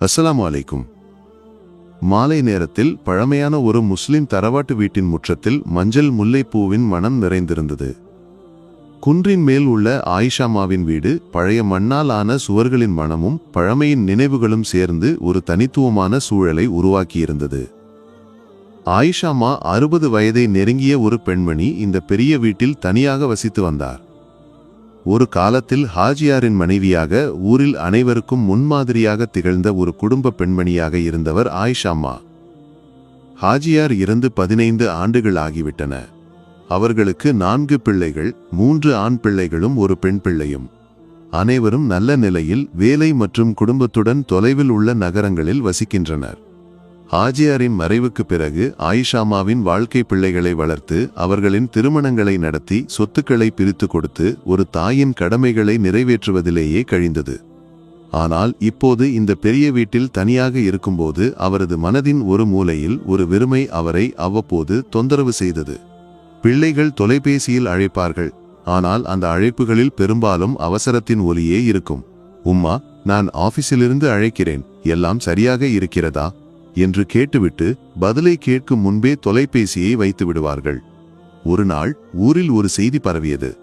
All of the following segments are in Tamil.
அஸ்லாம் வலைக்கும் மாலை நேரத்தில் பழமையான ஒரு முஸ்லிம் தரவாட்டு வீட்டின் முற்றத்தில் மஞ்சள் முல்லைப்பூவின் மனம் நிறைந்திருந்தது. குன்றின் மேல் உள்ள ஆயிஷாமாவின் வீடு பழைய மண்ணால் ஆன சுவர்களின் மனமும் பழமையின் நினைவுகளும் சேர்ந்து ஒரு தனித்துவமான சூழலை உருவாக்கியிருந்தது. ஆயிஷாமா அறுபது வயதை நெருங்கிய ஒரு பெண்மணி இந்த பெரிய வீட்டில் தனியாக வசித்து வந்தார். ஒரு காலத்தில் ஹாஜியாரின் மனைவியாக ஊரில் அனைவருக்கும் முன்மாதிரியாக திகழ்ந்த ஒரு குடும்ப பெண்மணியாக இருந்தவர் ஆயிஷாமா ஹாஜியார் இறந்து பதினைந்து ஆண்டுகள் ஆகிவிட்டன. அவர்களுக்கு நான்கு பிள்ளைகள் மூன்று ஆண் பிள்ளைகளும் ஒரு பெண் பிள்ளையும். அனைவரும் நல்ல நிலையில் வேலை மற்றும் குடும்பத்துடன் தொலைவில் உள்ள நகரங்களில் வசிக்கின்றனர். ஹாஜியாரின் மறைவுக்கு பிறகு ஆயிஷாமாவின் வாழ்க்கை பிள்ளைகளை வளர்த்து அவர்களின் திருமணங்களை நடத்தி சொத்துக்களை பிரித்து கொடுத்து ஒரு தாயின் கடமைகளை நிறைவேற்றுவதிலேயே கழிந்தது. ஆனால் இப்போது இந்த பெரிய வீட்டில் தனியாக இருக்கும்போது அவரது மனதின் ஒரு மூலையில் ஒரு வெறுமை அவரை அவ்வப்போது தொந்தரவு செய்தது. பிள்ளைகள் தொலைபேசியில் அழைப்பார்கள். ஆனால் அந்த அழைப்புகளில் பெரும்பாலும் அவசரத்தின் ஒலியே இருக்கும். உம்மா நான் ஆபீஸிலிருந்து அழைக்கிறேன். எல்லாம் சரியாக இருக்கிறதா? என்று கேட்டுவிட்டு பதிலை கேட்கும் முன்பே தொலைபேசியை வைத்து விடுவார்கள். ஒரு நாள் ஊரில் ஒரு செய்தி பரவியது.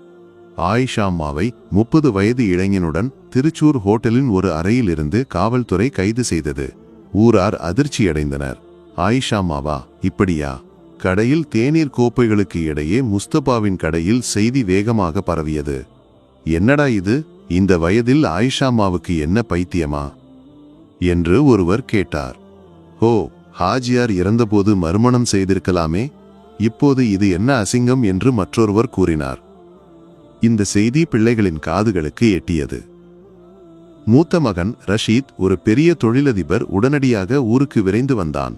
ஆயிஷா அம்மாவை முப்பது வயது இளைஞனுடன் திருச்சூர் ஹோட்டலின் ஒரு அறையிலிருந்து காவல்துறை கைது செய்தது. ஊரார் அதிர்ச்சியடைந்தனர். ஆயிஷா அம்மாவா இப்படியா? கடையில் தேநீர் கோப்பைகளுக்கு இடையே முஸ்தபாவின் கடையில் செய்தி வேகமாக பரவியது. என்னடா இது? இந்த வயதில் ஆயிஷா அம்மாவுக்கு என்ன பைத்தியமா? என்று ஒருவர் கேட்டார். ஓ ஹாஜியார் இறந்தபோது மறுமணம் செய்திருக்கலாமே? இப்போது இது என்ன அசிங்கம் என்று மற்றொருவர் கூறினார். இந்த செய்தி பிள்ளைகளின் காதுகளுக்கு எட்டியது. மூத்த மகன் ரஷீத் ஒரு பெரிய தொழிலதிபர் உடனடியாக ஊருக்கு விரைந்து வந்தான்.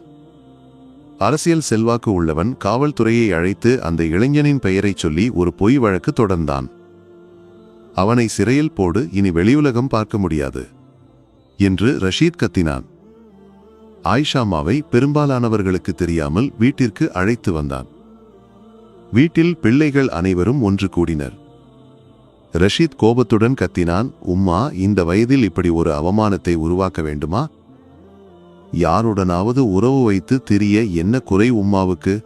அரசியல் செல்வாக்கு உள்ளவன் காவல்துறையை அழைத்து அந்த இளைஞனின் பெயரைச் சொல்லி ஒரு பொய் வழக்கு தொடர்ந்தான். அவனை சிறையில் போடு இனி வெளியுலகம் பார்க்க முடியாது என்று ரஷீத் கத்தினான். ஆயிஷாமாவை பெரும்பாலானவர்களுக்கு தெரியாமல் வீட்டிற்கு அழைத்து வந்தான். வீட்டில் பிள்ளைகள் அனைவரும் ஒன்று கூடினர். ரஷீத் கோபத்துடன் கத்தினான் உம்மா இந்த வயதில் இப்படி ஒரு அவமானத்தை உருவாக்க வேண்டுமா? யாருடனாவது உறவு வைத்து திரிய என்ன குறை உம்மாவுக்கு?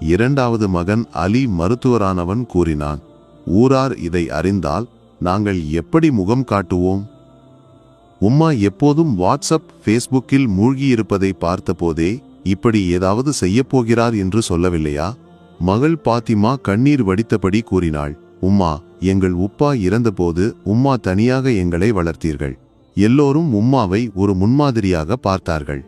இரண்டாவது மகன் அலி மருத்துவரானவன் கூறினான் ஊரார் இதை அறிந்தால் நாங்கள் எப்படி முகம் காட்டுவோம்? உம்மா எப்போதும் வாட்ஸ்அப் ஃபேஸ்புக்கில் மூழ்கியிருப்பதை பார்த்தபோதே இப்படி ஏதாவது செய்யப்போகிறார் என்று சொல்லவில்லையா? மகள் பாத்திமா கண்ணீர் வடித்தபடி கூறினாள் உம்மா எங்கள் உப்பா இறந்தபோது உம்மா தனியாக எங்களை வளர்த்தீர்கள். எல்லோரும் உம்மாவை ஒரு முன்மாதிரியாக பார்த்தார்கள்.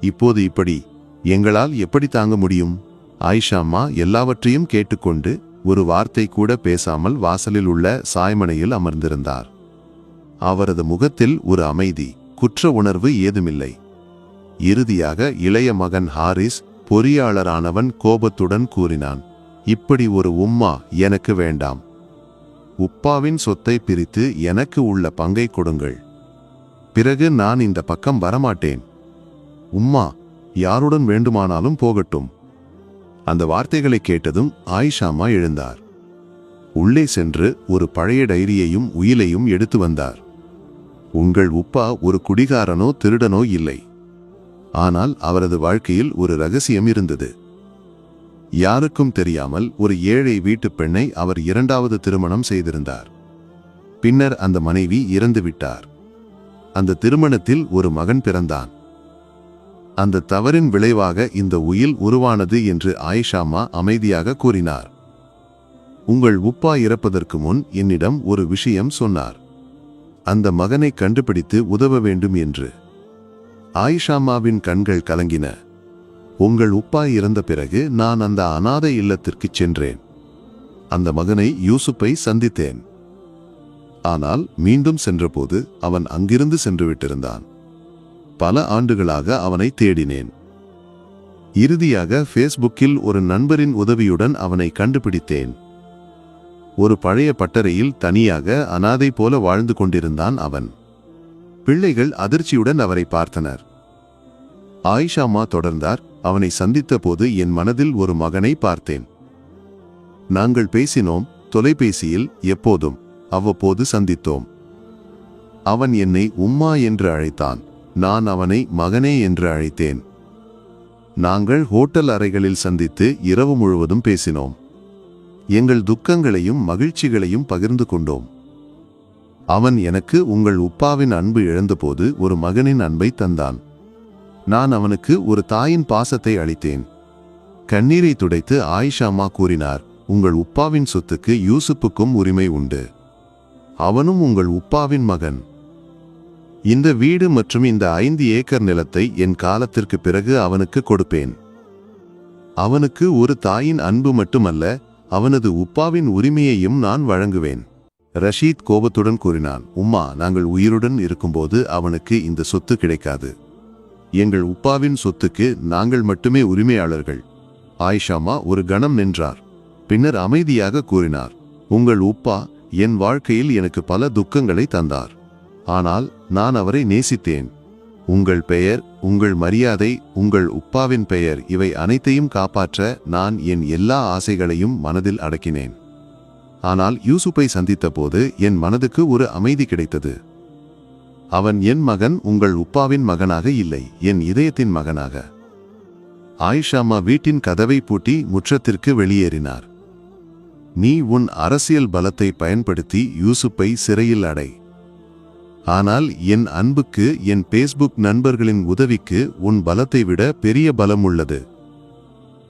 இப்போது இப்படி எங்களால் எப்படி தாங்க முடியும்? ஆயிஷாம்மா எல்லாவற்றையும் கேட்டுக்கொண்டு ஒரு வார்த்தை கூட பேசாமல் வாசலில் உள்ள சாய்மனையில் அமர்ந்திருந்தார். அவரது முகத்தில் ஒரு அமைதி குற்ற உணர்வு ஏதுமில்லை. இறுதியாக இளைய மகன் ஹாரிஸ் பொறியாளரானவன் கோபத்துடன் கூறினான் இப்படி ஒரு உம்மா எனக்கு வேண்டாம். உப்பாவின் சொத்தை பிரித்து எனக்கு உள்ள பங்கை கொடுங்கள். பிறகு நான் இந்த பக்கம் வரமாட்டேன். உம்மா யாருடன் வேண்டுமானாலும் போகட்டும். அந்த வார்த்தைகளை கேட்டதும் ஆயிஷாமா எழுந்தார். உள்ளே சென்று ஒரு பழைய டைரியையும் உயிலையும் எடுத்து வந்தார். உங்கள் உப்பா ஒரு குடிகாரனோ திருடனோ இல்லை. ஆனால் அவரது வாழ்க்கையில் ஒரு ரகசியம் இருந்தது. யாருக்கும் தெரியாமல் ஒரு ஏழை வீட்டுப் பெண்ணை அவர் இரண்டாவது திருமணம் செய்திருந்தார். பின்னர் அந்த மனைவி இறந்துவிட்டார் அந்த திருமணத்தில் ஒரு மகன் பிறந்தான். அந்த தவறின் விளைவாக இந்த உயில் உருவானது என்று ஆயிஷாமா அமைதியாக கூறினார். உங்கள் உப்பா இறப்பதற்கு முன் என்னிடம் ஒரு விஷயம் சொன்னார். அந்த மகனை கண்டுபிடித்து உதவ வேண்டும் என்று. ஆயிஷாமாவின் கண்கள் கலங்கின. உங்கள் உப்பா இறந்த பிறகு நான் அந்த அனாதை இல்லத்திற்குச் சென்றேன். அந்த மகனை யூசுப்பை சந்தித்தேன். ஆனால் மீண்டும் சென்றபோது அவன் அங்கிருந்து சென்றுவிட்டிருந்தான். பல ஆண்டுகளாக அவனை தேடினேன். இறுதியாக ஃபேஸ்புக்கில் ஒரு நண்பரின் உதவியுடன் அவனை கண்டுபிடித்தேன். ஒரு பழைய பட்டறையில் தனியாக அனாதை போல வாழ்ந்து கொண்டிருந்தான் அவன். பிள்ளைகள் அதிர்ச்சியுடன் அவரை பார்த்தனர். ஆயிஷாமா தொடர்ந்தார் அவனை சந்தித்த போது என் மனதில் ஒரு மகனை பார்த்தேன். நாங்கள் பேசினோம் தொலைபேசியில் எப்போதும் அவ்வப்போது சந்தித்தோம். அவன் என்னை உம்மா என்று அழைத்தான் நான் அவனை மகனே என்று அழைத்தேன். நாங்கள் ஹோட்டல் அறைகளில் சந்தித்து இரவு முழுவதும் பேசினோம். எங்கள் துக்கங்களையும் மகிழ்ச்சிகளையும் பகிர்ந்து கொண்டோம். அவன் எனக்கு உங்கள் உப்பாவின் அன்பு இழந்தபோது ஒரு மகனின் அன்பை தந்தான். நான் அவனுக்கு ஒரு தாயின் பாசத்தை அளித்தேன். கண்ணீரை துடைத்து ஆயிஷாமா கூறினார் உங்கள் உப்பாவின் சொத்துக்கு யூசுப்புக்கும் உரிமை உண்டு. அவனும் உங்கள் உப்பாவின் மகன். இந்த வீடு மற்றும் இந்த ஐந்து ஏக்கர் நிலத்தை என் காலத்திற்கு பிறகு அவனுக்கு கொடுப்பேன். அவனுக்கு ஒரு தாயின் அன்பு மட்டுமல்ல அவனது உப்பாவின் உரிமையையும் நான் வழங்குவேன். ரஷீத் கோபத்துடன் கூறினான் உம்மா நாங்கள் உயிருடன் இருக்கும்போது அவனுக்கு இந்த சொத்து கிடைக்காது. எங்கள் உப்பாவின் சொத்துக்கு நாங்கள் மட்டுமே உரிமையாளர்கள். ஆயிஷாமா ஒரு கணம் நின்றார். பின்னர் அமைதியாக கூறினார் உங்கள் உப்பா என் வாழ்க்கையில் எனக்கு பல துக்கங்களை தந்தார். ஆனால் நான் அவரை நேசித்தேன். உங்கள் பெயர் உங்கள் மரியாதை உங்கள் உப்பாவின் பெயர் இவை அனைத்தையும் காப்பாற்ற நான் என் எல்லா ஆசைகளையும் மனதில் அடக்கினேன். ஆனால் யூசுப்பை சந்தித்தபோது என் மனதுக்கு ஒரு அமைதி கிடைத்தது. அவன் என் மகன் உங்கள் உப்பாவின் மகனாக இல்லை என் இதயத்தின் மகனாக. ஆயிஷாமா வீட்டின் கதவை பூட்டி முற்றத்திற்கு வெளியேறினார். நீ உன் அரசியல் பலத்தை பயன்படுத்தி யூசுப்பை சிறையில் அடை. ஆனால் என் அன்புக்கு என் பேஸ்புக் நண்பர்களின் உதவிக்கு உன் பலத்தை விட பெரிய பலம் உள்ளது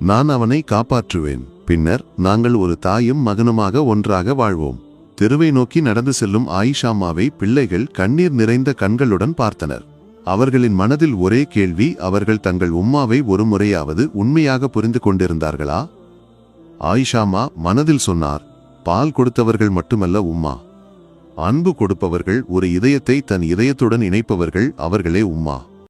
நான் அவனை காப்பாற்றுவேன். பின்னர் நாங்கள் ஒரு தாயும் மகனுமாக ஒன்றாக வாழ்வோம். தெருவை நோக்கி நடந்து செல்லும் ஆயிஷாமாவை பிள்ளைகள் கண்ணீர் நிறைந்த கண்களுடன் பார்த்தனர். அவர்களின் மனதில் ஒரே கேள்வி அவர்கள் தங்கள் உம்மாவை ஒரு முறையாவது உண்மையாக புரிந்து கொண்டிருந்தார்களா? ஆயிஷாமா மனதில் சொன்னார் பால் கொடுத்தவர்கள் மட்டுமல்ல உம்மா. அன்பு கொடுப்பவர்கள் ஒரு இதயத்தை தன் இதயத்துடன் இணைப்பவர்கள் அவர்களே உம்மா.